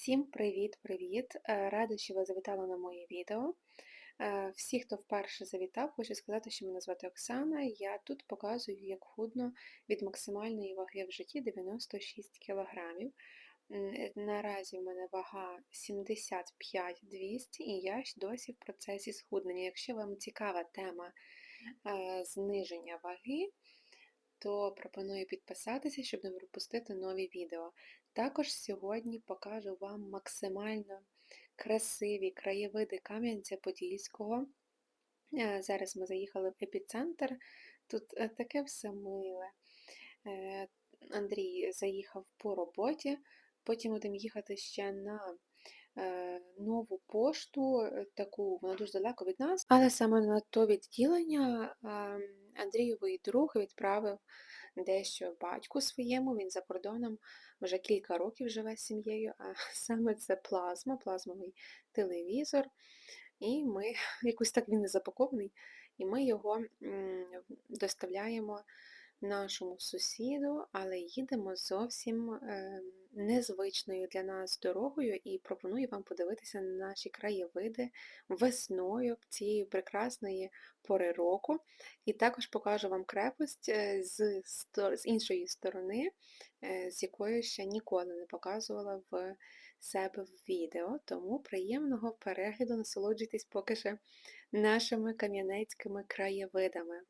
Всім привіт-привіт! Е, Рада, що ви завітали на моє відео. Е, Всі, хто вперше завітав, хочу сказати, що мене звати Оксана. Я тут показую, як худно від максимальної ваги в житті 96 кг. Наразі в мене вага 75-200 і я досі в процесі схуднення. Якщо вам цікава тема е, зниження ваги, то пропоную підписатися, щоб не пропустити нові відео. Також сьогодні покажу вам максимально красиві краєвиди Кам'янця-Подільського. Е, Зараз ми заїхали в епіцентр, тут е, таке все миле. Е, Андрій заїхав по роботі, потім будемо їхати ще на нову пошту, таку, вона дуже далеко від нас, але саме на то відділення ем, Андрійовий друг відправив дещо батьку своєму, він за кордоном вже кілька років живе з сім'єю, а саме це плазма, плазмовий телевізор. І ми, якось так він не запакований, і ми його доставляємо нашому сусіду, але їдемо зовсім ем, незвичною для нас дорогою і пропоную вам подивитися на наші краєвиди весною цієї прекрасної пори року. І також покажу вам крепость е, з, з іншої сторони, е, з якої ще ніколи не показувала в себе в відео. Тому приємного перегляду, насолоджуйтесь поки що нашими кам'янецькими краєвидами.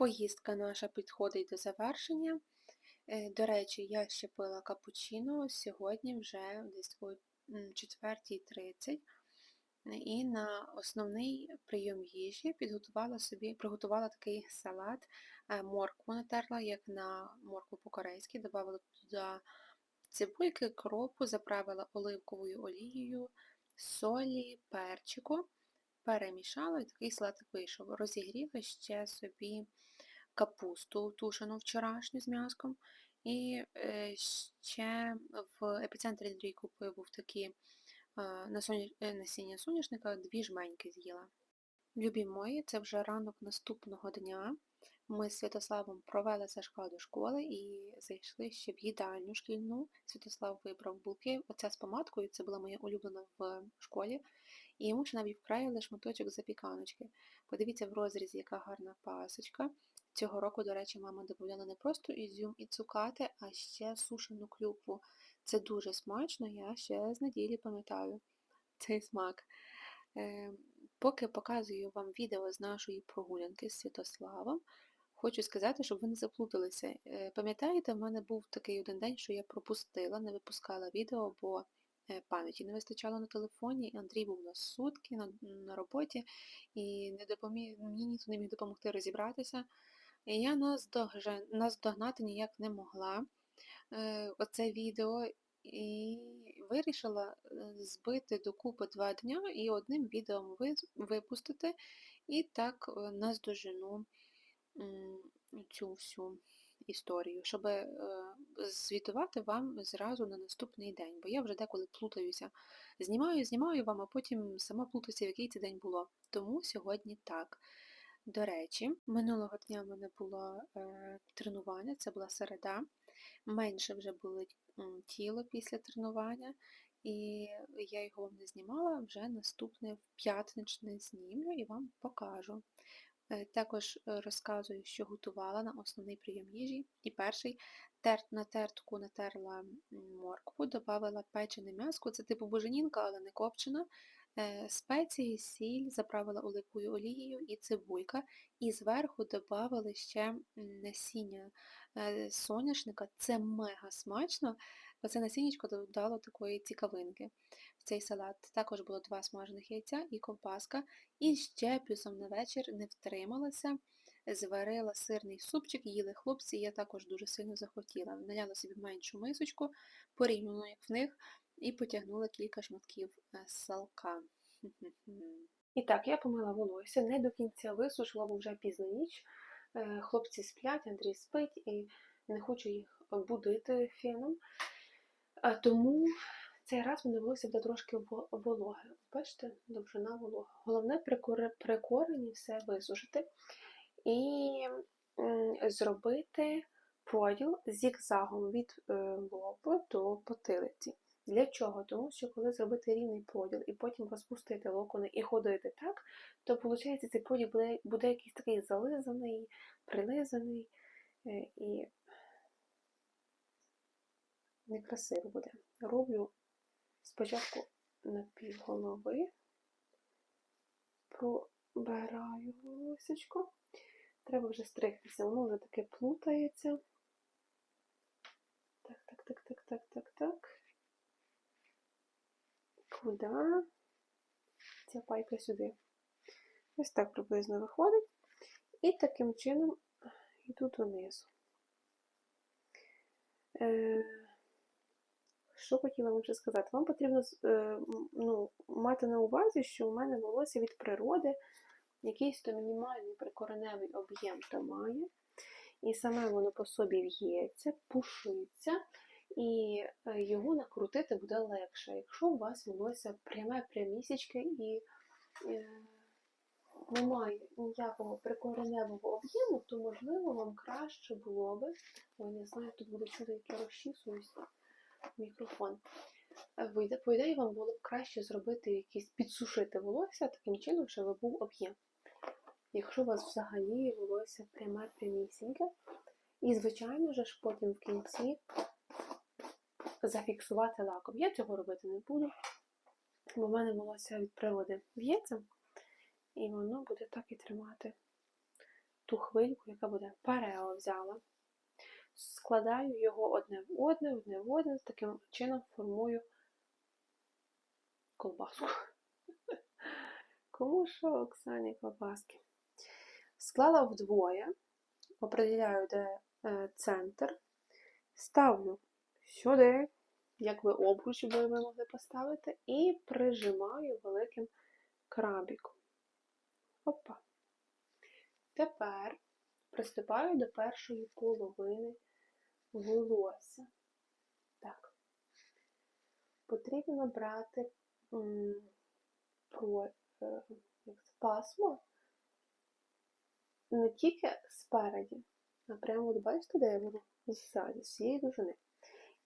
Поїздка наша підходить до завершення. Е, до речі, я ще пила капучино сьогодні вже десь о 4.30. І на основний прийом їжі підготувала собі, приготувала такий салат, е, моркву натерла, як на моркву по-корейськи, додавала туди цибульки, кропу, заправила оливковою олією, солі, перчику, перемішала і такий салатик вийшов. Розігріла ще собі капусту тушену вчорашню з м'яском. І е, ще в епіцентрі Андрій купив був такі е, насіння соняшника, дві жменьки з'їла. Любі мої, це вже ранок наступного дня. Ми з Святославом провели Сашка до школи і зайшли ще в їдальню шкільну. Святослав вибрав булки. Оця з помадкою, це була моя улюблена в школі. І йому ще навіть вкраїли шматочок запіканочки. Подивіться в розрізі, яка гарна пасочка. Цього року, до речі, мама додавала не просто ізюм і цукати, а ще сушену клюкву. Це дуже смачно, я ще з неділі пам'ятаю цей смак. Е, Поки показую вам відео з нашої прогулянки з Святославом, хочу сказати, щоб ви не заплуталися. Е, Пам'ятаєте, в мене був такий один день, що я пропустила, не випускала відео, бо е, пам'яті не вистачало на телефоні, Андрій був на сутки на, на роботі і не допоміг, мені ніхто не міг допомогти розібратися. Я наздогнати ніяк не могла е, оце відео і вирішила е, збити докупи два дня і одним відео випустити, і так е, наздожену цю всю історію, щоб звітувати вам зразу на наступний день, бо я вже деколи плутаюся. Знімаю, знімаю вам, а потім сама плутаюся, в який це день було. Тому сьогодні так. До речі, минулого дня в мене було е, тренування, це була середа. Менше вже м, тіло після тренування, і я його не знімала, вже наступне в п'ятничне знімлю і вам покажу. Е, Також е, розказую, що готувала на основний прийом їжі. І перший на тертку натерла моркву, додавала печене м'яско, це типу буженінка, але не копчена. Е, Спеції, сіль, заправила оливковою олією і цибулька. І зверху додавали ще насіння е, соняшника. Це мега смачно. Оце насіннячко додало такої цікавинки в цей салат. Також було два смажених яйця і ковбаска. І ще плюсом на вечір не втрималася, зварила сирний супчик, їли хлопці, я також дуже сильно захотіла. Наняла собі меншу мисочку, порівняно як в них, і потягнула кілька шматків е, салка. І так, я помила волосся, не до кінця висушила, бо вже пізна ніч. Е, Хлопці сплять, Андрій спить і не хочу їх будити феном. Тому цей раз мене волосся буде трошки во- вологе. Бачите, довжина волога. Головне при корені все висушити і зробити поділ зігзагом від е, до потилиці. Для чого? Тому що коли зробити рівний поділ і потім розпустити локони і ходити так, то виходить цей поділ буде, буде якийсь такий зализаний, прилизаний е, і некрасиво буде. Роблю спочатку на пів голови, пробираю волосечко. Треба вже стригтися, воно вже таке плутається. Так, так, так, так, так, так, так. Куди? Ця пайка сюди. Ось так приблизно виходить. І таким чином йду донизу. Е, що хотіла вам ще сказати? Вам потрібно е, ну, мати на увазі, що у мене волосся від природи якийсь то мінімальний прикореневий об'єм то має, і саме воно по собі в'ється, пушиться, і е, його накрутити буде легше, якщо у вас волосся пряме прямісічке і е, немає ніякого прикореневого об'єму, то можливо вам краще було би, ой, не знаю, тут буде чути, як я розчісуюсь мікрофон. Вийде- По ідеї, вам було б краще зробити якісь підсушити волосся таким чином, щоб був об'єм. Якщо у вас взагалі волосся пряме прямісіньке, і, звичайно ж, потім в кінці зафіксувати лаком. Я цього робити не буду, бо в мене волосся від природи в'ється, і воно буде так і тримати ту хвильку, яка буде парео взяла. Складаю його одне в одне, одне в одне, таким чином формую колбаску. Кому що, Оксані колбаски? Склала вдвоє, определяю, де е, центр, ставлю сюди, якби обруч би ви могли поставити, і прижимаю великим крабіком. Опа. Тепер приступаю до першої половини волосся. Так. Потрібно брати про, е, як пасмо не тільки спереді, а прямо от бачите, де воно ззаді, з цієї довжини.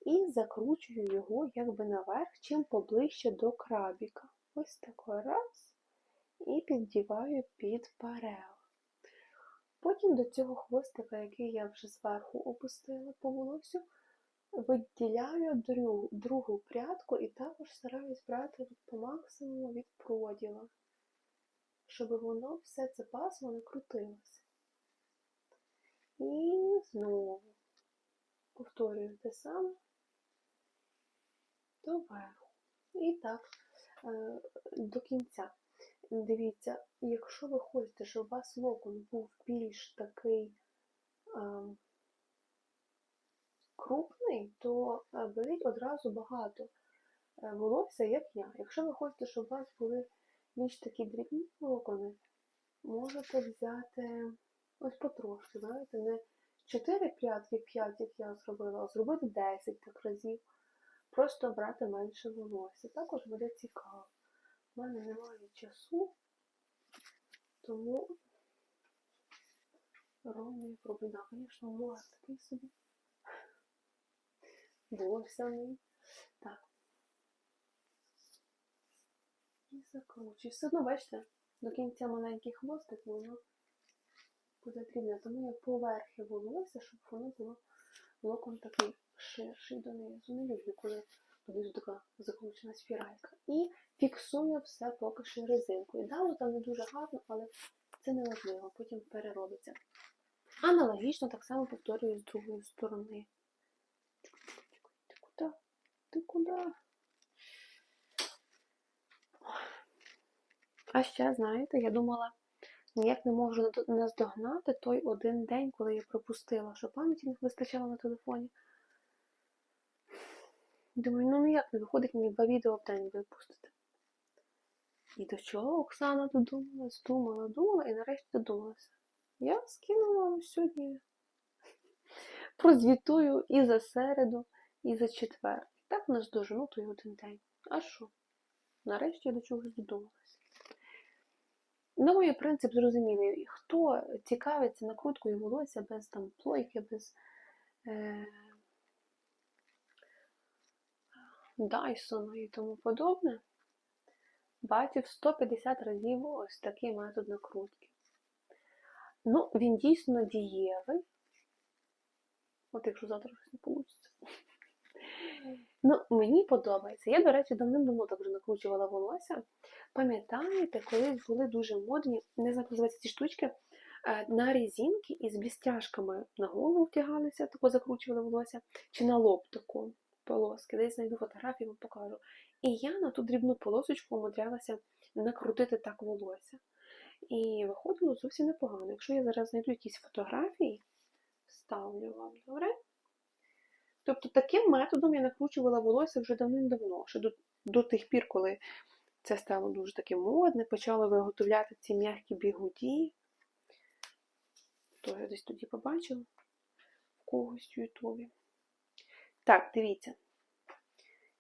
І закручую його якби наверх, чим поближче до крабіка. Ось такий раз. І піддіваю під парео. Потім до цього хвостика, який я вже зверху опустила по волосю, виділяю другу, прядку і також стараюсь брати по максимуму від проділа, щоб воно все це пасмо не крутилося. І знову повторюю те саме доверху. І так е, до кінця. Дивіться, якщо ви хочете, щоб у вас локон був більш такий ем, крупний, то е, беріть одразу багато е, волосся, як я. Якщо ви хочете, щоб у вас були більш такі дрібні локони, можете взяти ось потрошки, знаєте, не 4 прядки, 5, як я зробила, а зробити 10 так разів. Просто брати менше волосся. Також буде цікаво. У мене немає часу, тому роблю проблема. Звісно, мозг такий собі. Волосяний. Так. І закручую. Все одно, бачите, до кінця маленький хвостик, воно буде дрібне. Тому я поверхи волосся, щоб воно було локон такий ширший донизу. Не люблю, коли донизу така закручена спіралька. І фіксую все поки що резинкою. Да, там не дуже гарно, але це не важливо, потім переробиться. Аналогічно так само повторюю з другої сторони. Ти куди? Ти куди? А ще, знаєте, я думала, ніяк не можу наздогнати той один день, коли я пропустила, що пам'яті не вистачало на телефоні. Думаю, ну ніяк не виходить мені два відео в день випустити. І до чого Оксана додумалась, думала, думала і нарешті додумалася. Я скинула сьогодні. Прозвітую і за середу, і за четвер. Так нас дожену той один день. А що? Нарешті я до чогось додумалася. Думаю, принцип зрозумілий. Хто цікавиться накруткою волосся без там плойки, без е, Дайсона і тому подобне, бачив 150 разів ось такий метод накрутки. Ну, він дійсно дієвий. От якщо завтра щось не вийде. Ну, мені подобається. Я, до речі, давним-давно так вже накручувала волосся. Пам'ятаєте, колись були дуже модні, не знаю, як називаються ці штучки, е, на резинки із блістяшками на голову втягалися, тако закручували волосся, чи на лоб тако полоски. Десь знайду фотографію, вам покажу. І я на ту дрібну полосочку умудрялася накрутити так волосся. І виходило зовсім непогано. Якщо я зараз знайду якісь фотографії, вставлю вам, добре? Тобто таким методом я накручувала волосся вже давним-давно, ще до, до тих пір, коли це стало дуже таке модне, почали виготовляти ці м'які бігуді. То я десь тоді побачила в когось в Ютубі. Так, дивіться.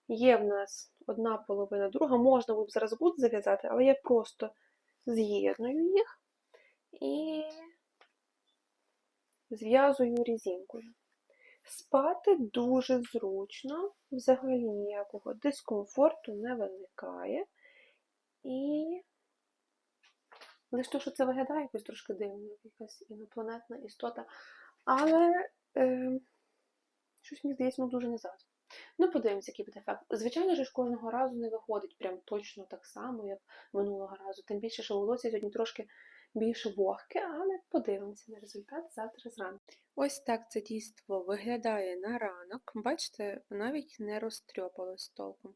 Є в нас одна половина, друга. Можна було б зараз гуд зав'язати, але я просто з'єдную їх і зв'язую резинкою. Спати дуже зручно, взагалі ніякого дискомфорту не виникає. І лише то, що це виглядає якось трошки дивно, якась інопланетна істота. Але е, щось мені здається, ну дуже назад. Ну, подивимося, який буде ефект. Звичайно ж, кожного разу не виходить прям точно так само, як минулого разу. Тим більше, що волосся сьогодні трошки більш вогке, але подивимося на результат завтра зранку. Ось так це дійство виглядає на ранок. Бачите, навіть не розтрьопалось толком.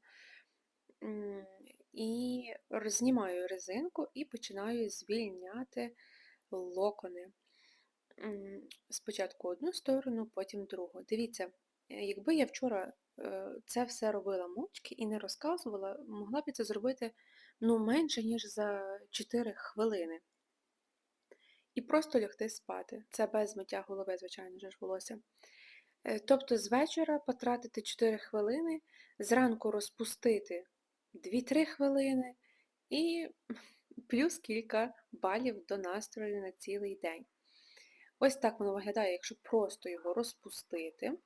І роз- знімаю резинку і починаю звільняти локони. Спочатку одну сторону, потім другу. Дивіться, е, якби я вчора е, це все робила мовчки і не розказувала, могла б це зробити ну, менше, ніж за 4 хвилини. І просто лягти спати. Це без миття голови, звичайно ж, волосся. Е, Тобто з вечора потратити 4 хвилини, зранку розпустити 2-3 хвилини і плюс кілька балів до настрою на цілий день. Ось так воно виглядає, якщо просто його розпустити.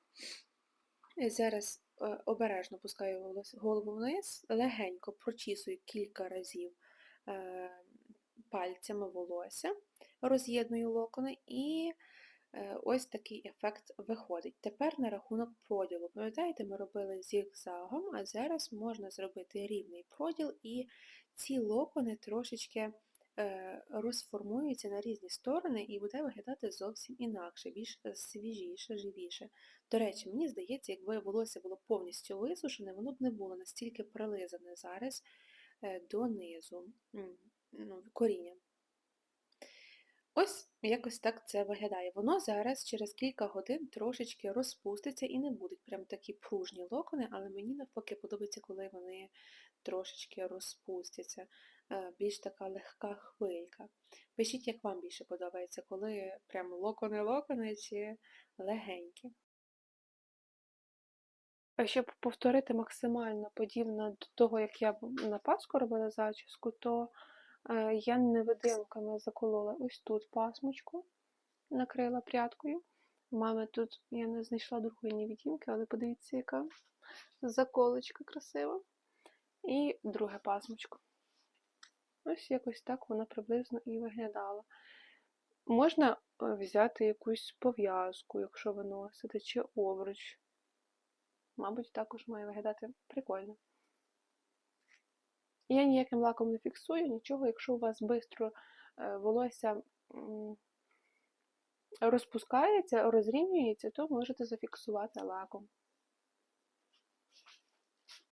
І Зараз е, обережно пускаю голову вниз, легенько прочісую кілька разів е, пальцями волосся, роз'єдную локони і е, ось такий ефект виходить. Тепер на рахунок проділу. Пам'ятаєте, ми робили зігзагом, а зараз можна зробити рівний проділ, і ці локони трошечки е, розформуються на різні сторони і буде виглядати зовсім інакше, більш е, свіжіше, живіше. До речі, мені здається, якби волосся було повністю висушене, воно б не було настільки прилизане зараз е, донизу, ну, коріння. Ось якось так це виглядає. Воно зараз через кілька годин трошечки розпуститься і не будуть прям такі пружні локони, але мені навпаки подобається, коли вони трошечки розпустяться. Е, Більш така легка хвилька. Пишіть, як вам більше подобається, коли прям локони-локони чи легенькі. Щоб повторити максимально подібно до того, як я на Пасху робила зачіску, то е, я невидимками заколола ось тут пасмочку, накрила прядкою. У мами тут я не знайшла другої невидимки, але подивіться, яка заколочка красива. І друге пасмочко. Ось якось так вона приблизно і виглядала. Можна е, взяти якусь пов'язку, якщо ви носите, чи обруч. Мабуть, також має виглядати прикольно. Я ніяким лаком не фіксую нічого, якщо у вас швидко волосся розпускається, розрівнюється, то можете зафіксувати лаком.